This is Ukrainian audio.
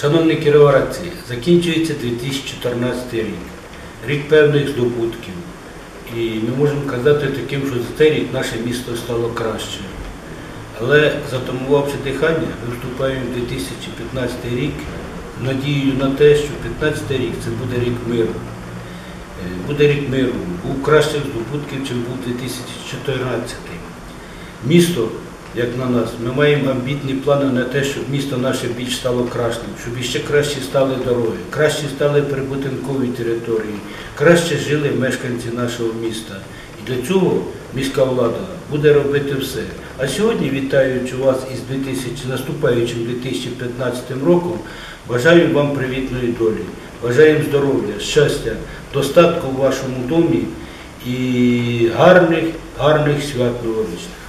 Шановні кіровоградці, закінчується 2014 рік, рік певних здобутків. І ми можемо казати таким, що за цей рік наше місто стало краще. Але затамувавши дихання, ми вступаємо в 2015 рік надією на те, що 2015 рік це буде рік миру. Е, Буде рік миру, був кращих здобутків, ніж був 2014. Місто, як на нас, ми маємо амбітні плани на те, щоб місто наше більш стало кращим, щоб іще краще стали дороги, краще стали прибутинкові території, краще жили мешканці нашого міста. І для цього міська влада буде робити все. А сьогодні, вітаючи вас із 2000, наступаючим 2015 роком, бажаю вам привітної долі, бажаємо здоров'я, щастя, достатку в вашому домі і гарних, гарних свят новорічних.